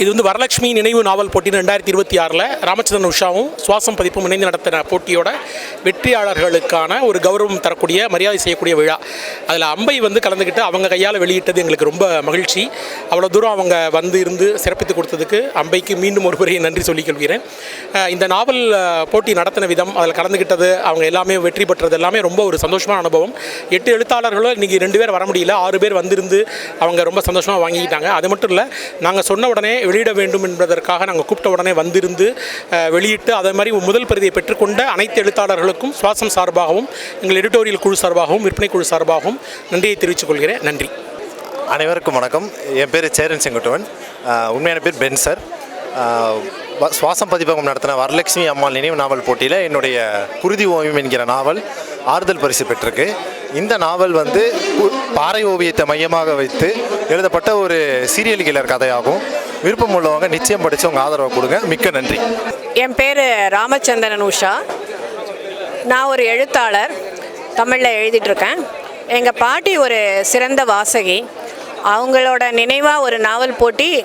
இது வந்து வரலட்சுமி நினைவு நாவல் போட்டி ரெண்டாயிரத்தி இருபத்தி ஆறில் ராமச்சந்திரன் உஷாவும் சுவாசம் பதிப்பும் இணைந்து நடத்தின போட்டியோட வெற்றியாளர்களுக்கான ஒரு கௌரவம் தரக்கூடிய மரியாதை செய்யக்கூடிய விழா. அதில் அம்பை வந்து கலந்துக்கிட்டு அவங்க கையால் வெளியிட்டது எங்களுக்கு ரொம்ப மகிழ்ச்சி. அவ்வளோ தூரம் அவங்க வந்து இருந்து சிறப்பித்து கொடுத்ததுக்கு அம்பைக்கு மீண்டும் ஒரு முறை நன்றி சொல்லிக் கொள்கிறேன் இந்த நாவல் போட்டி நடத்தின விதம் அதில் கலந்துக்கிட்டது அவங்க எல்லாமே வெற்றி பெற்றது எல்லாமே ரொம்ப ஒரு சந்தோஷமான அனுபவம். எட்டு எழுத்தாளர்களும் இன்றைக்கி ரெண்டு பேர் வர முடியல ஆறு பேர் வந்திருந்து அவங்க ரொம்ப சந்தோஷமாக வாங்கிக்கிட்டாங்க. அது மட்டும் இல்லை நாங்கள் சொன்ன உடனே வெளியிட வேண்டும் என்பதற்காக நாங்கள் கூப்பிட்ட உடனே வந்திருந்து வெளியிட்டு அதே மாதிரி முதல் பிரதியை பெற்றுக்கொண்ட அனைத்து எழுத்தாளர்களுக்கும் சுவாசம் சார்பாகவும் எங்கள் எடிட்டோரியல் குழு சார்பாகவும் விற்பனை குழு சார்பாகவும் நன்றியை தெரிவித்துக் கொள்கிறேன். நன்றி. அனைவருக்கும் வணக்கம். என் பேர் சேரன் செங்குட்டுவன். உண்மையான பேர் பென் சார். வ- சுவாசம் பதிப்பகம் நடத்தின வரலட்சுமி அம்மாள் நினைவு நாவல் போட்டியில் என்னுடைய குருதி ஓவியம் என்கிற நாவல் ஆறுதல் பரிசு பெற்றிருக்கு. இந்த நாவல் வந்து பாறை ஓவியத்தை மையமாக வைத்து எழுதப்பட்ட ஒரு சீரியல் கிளர் கதையாகும். விருப்பம் உள்ளவங்க நிச்சயம் படித்து உங்கள் ஆதரவை கொடுங்க. மிக்க நன்றி. என் பேர் ராமச்சந்திரன் உஷா. நான் ஒரு எழுத்தாளர். தமிழில் எழுதிட்டுருக்கேன். எங்கள் பாட்டி ஒரு சிறந்த வாசகி. அவங்களோட நினைவாக ஒரு நாவல் போட்டி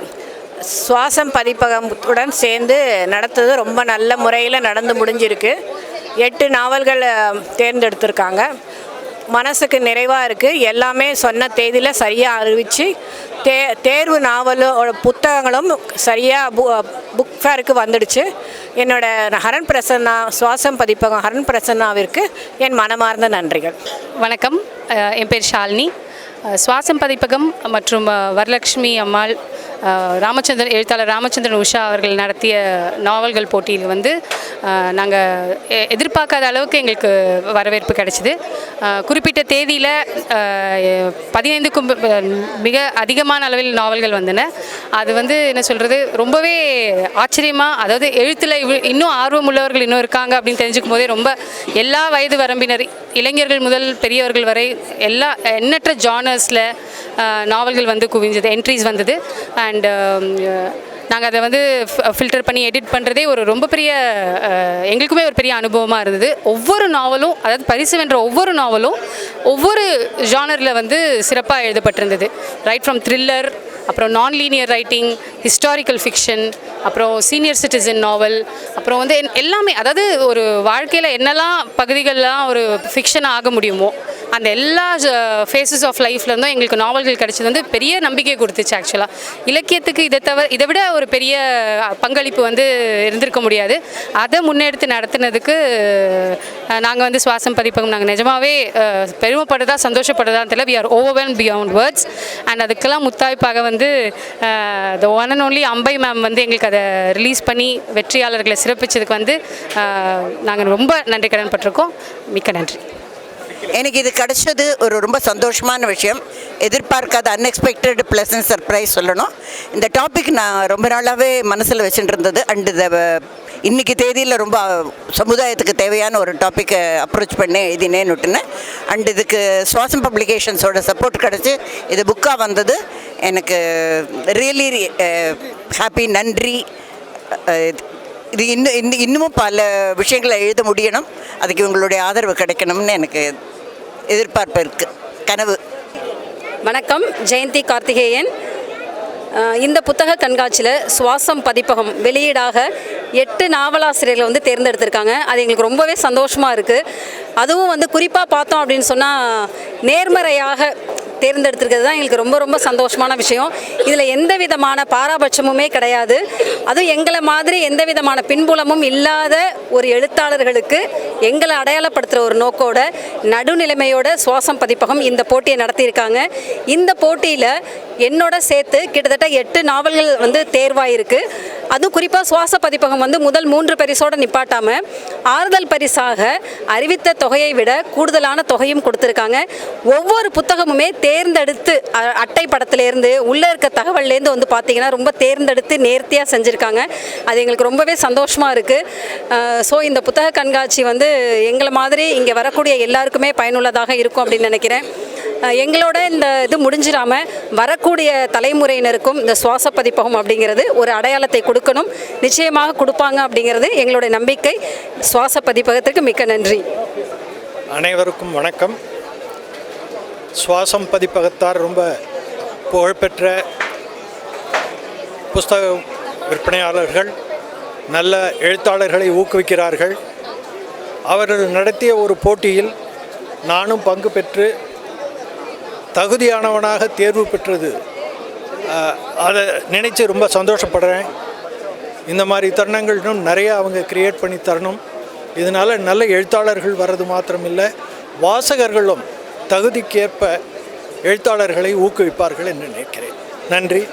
சுவாசம் பதிப்பகத்துடன் சேர்ந்து நடத்துறது ரொம்ப நல்ல முறையில் நடந்து முடிஞ்சிருக்கு. எட்டு நாவல்கள் தேர்ந்தெடுத்திருக்காங்க. மனசுக்கு நிறைவாக இருக்குது எல்லாமே சொன்ன தேதியில் சரியாக அறிவித்து தே தேர்வு நாவலோட புத்தகங்களும் சரியாக பு புக் ஃபேருக்கு வந்துடுச்சு. என்னோட ஹரன் பிரசன்னா சுவாசம் பதிப்பகம் ஹரன் பிரசன்னாவிற்கு என் மனமார்ந்த நன்றிகள். வணக்கம். என் பேர் ஷாலினி. சுவாசம் பதிப்பகம் மற்றும் வரலட்சுமி அம்மாள் ராமச்சந்திரன் எழுத்தாளர் ராமச்சந்திரன் உஷா அவர்கள் நடத்திய நாவல்கள் போட்டியில் வந்து நாங்கள் எதிர்பார்க்காத அளவுக்கு எங்களுக்கு வரவேற்பு கிடைச்சிது. குறிப்பிட்ட தேதியில் பதினைந்துக்கும் மிக அதிகமான அளவில் நாவல்கள் வந்தன. அது வந்து என்ன சொல்கிறது ரொம்பவே ஆச்சரியமாக அதாவது எழுத்தில் இன்னும் ஆர்வம் உள்ளவர்கள் இன்னும் இருக்காங்க அப்படின்னு தெரிஞ்சுக்கும் போதே ரொம்ப எல்லா வயது வரம்பினர் இளைஞர்கள் முதல் பெரியவர்கள் வரை எல்லா எண்ணற்ற ஜானர்ஸில் நாவல்கள் வந்து குவிஞ்சது என்ட்ரிஸ் வந்தது. அண்ட் நாங்கள் அதை வந்து ஃபில்டர் பண்ணி எடிட் பண்ணுறதே ஒரு ரொம்ப பெரிய எங்களுக்குமே ஒரு பெரிய அனுபவமாக இருந்தது. ஒவ்வொரு நாவலும் அதாவது பரிசு வென்ற ஒவ்வொரு நாவலும் ஒவ்வொரு ஜானரில் வந்து சிறப்பாக எழுதப்பட்டிருந்தது. ரைட் ஃப்ரம் த்ரில்லர் அப்புறம் non linear writing historical fiction அப்புறம் சீனியர் சிட்டிசன் நாவல் அப்புறம் வந்து என்- எல்லாமே அதாவது ஒரு வாழ்க்கையில் என்னெல்லாம் பகுதிகளெலாம் ஒரு ஃபிக்ஷன் ஆக முடியுமோ அந்த எல்லா ஃபேஸஸ் ஆஃப் லைஃப்லேருந்தும் எங்களுக்கு நாவல்கள் கிடைச்சது வந்து பெரிய நம்பிக்கை கொடுத்துச்சு ஆக்சுவலாக இலக்கியத்துக்கு இதை தவிர இதை விட ஒரு பெரிய பங்களிப்பு வந்து இருந்திருக்க முடியாது. அதை முன்னெடுத்து நடத்தினதுக்கு நாங்கள் வந்து சுவாசம் பதிப்பகம் நாங்கள் நிஜமாவே பெருமைப்படுதா சந்தோஷப்படுதான்னு தெரியல. வி ஆர் ஓவர்வெல் பியாண்ட் வேர்ட்ஸ் அண்ட் அதுக்கெல்லாம் முத்தாய்ப்பாக வந்து the one and only Ambai ma'am வந்து எங்களுக்கு அதை ரிலீஸ் பண்ணி வெற்றியாளர்களை சிறப்பிச்சதுக்கு வந்து நாங்கள் ரொம்ப நன்றி கடன் பட்டிருக்கோம். மிக்க நன்றி. எனக்கு இது கிடச்சது ஒரு ரொம்ப சந்தோஷமான விஷயம். எதிர்பார்க்காத அன்எக்ஸ்பெக்டட் ப்ளசன்ட் சர்ப்ரைஸ் சொல்லணும். இந்த டாபிக் நான் ரொம்ப நாளாகவே மனசில் வச்சுட்டு இருந்தது அண்டு இதை இன்றைக்கி தேதியில் ரொம்ப சமுதாயத்துக்கு தேவையான ஒரு டாப்பிக்கை அப்ரோச் பண்ணி எழுதினேன்னு விட்டுனேன் அண்ட் இதுக்கு சுவாசம் பப்ளிகேஷன்ஸோட சப்போர்ட் கிடச்சி இது புக்காக வந்தது. எனக்கு ரியலி ஹாப்பி நன்றி இது இன்னும் இன்னமும் பல விஷயங்களை எழுத முடியணும். அதுக்கு உங்களுடைய ஆதரவு கிடைக்கணும்னு எனக்கு எதிர்பார்ப்பு இருக்குது கனவு. வணக்கம். ஜெயந்தி கார்த்திகேயன். இந்த புத்தக கண்காட்சியில் சுவாசம் பதிப்பகம் வெளியீடாக எட்டு நாவலாசிரியர்களை வந்து தேர்ந்தெடுத்திருக்காங்க. அது எங்களுக்கு ரொம்பவே சந்தோஷமாக இருக்குது அதுவும் வந்து குறிப்பாக பார்த்தோம் அப்படின்னு சொன்னால் நேர்மறையாக தேர்ந்தெடுத்திருக்கிறது தான் எங்களுக்கு ரொம்ப ரொம்ப சந்தோஷமான விஷயம். இதில் எந்த விதமான பாராபட்சமுமே கிடையாது. அதுவும் எங்களை மாதிரி எந்த விதமான பின்புலமும் இல்லாத ஒரு எழுத்தாளர்களுக்கு எங்களை அடையாளப்படுத்துகிற ஒரு நோக்கோட நடுநிலைமையோட சுவாசம் பதிப்பகம் இந்த போட்டியை நடத்தியிருக்காங்க. இந்த போட்டியில் என்னோட சேர்த்து கிட்டத்தட்ட எட்டு நாவல்கள் வந்து தேர்வாயிருக்கு. அதுவும் குறிப்பாக சுவாச பதிப்பகம் வந்து முதல் மூன்று பரிசோடு நிப்பாட்டாமல் ஆறுதல் பரிசாக அறிவித்த தொகையை விட கூடுதலான தொகையும் கொடுத்துருக்காங்க. ஒவ்வொரு புத்தகமுமே தேர்ந்தெடுத்து அ- அட்டை படத்துலேருந்து உள்ளே இருக்க தகவல்லேருந்து வந்து பார்த்தீங்கன்னா ரொம்ப தேர்ந்தெடுத்து நேர்த்தியாக செஞ்சுருக்காங்க. அது எங்களுக்கு ரொம்பவே சந்தோஷமாக இருக்குது ஸோ இந்த புத்தக கண்காட்சி வந்து எங்களை மாதிரி இங்கே வரக்கூடிய எல்லாருக்குமே பயனுள்ளதாக இருக்கும் அப்படின்னு நினைக்கிறேன். எங்களோட இந்த இது முடிஞ்சிடாம வரக்கூடிய தலைமுறையினருக்கும் இந்த சுவாச பதிப்பகம் அப்படிங்கிறது ஒரு அடையாளத்தை கொடுக்கணும். நிச்சயமாக கொடுப்பாங்க அப்படிங்கிறது எங்களுடைய நம்பிக்கை. சுவாச பதிப்பகத்திற்கு மிக்க நன்றி. அனைவருக்கும் வணக்கம். சுவாசம் பதிப்பகத்தார் ரொம்ப புகழ்பெற்ற புஸ்தக விற்பனையாளர்கள் நல்ல எழுத்தாளர்களை ஊக்குவிக்கிறார்கள். அவர்கள் நடத்திய ஒரு போட்டியில் நானும் பங்கு பெற்று தகுதியானவனாக தேர்வு பெற்றது. அதை நினச்சி ரொம்ப சந்தோஷப்படுறேன். இந்த மாதிரி தருணங்களும் நிறையா அவங்க கிரியேட் பண்ணி தரணும். இதனால் நல்ல எழுத்தாளர்கள் வர்றது மாத்திரமில்லை வாசகர்களும் தகுதிக்கேற்ப எழுத்தாளர்களை ஊக்குவிப்பார்கள் என்று நினைக்கிறேன். நன்றி.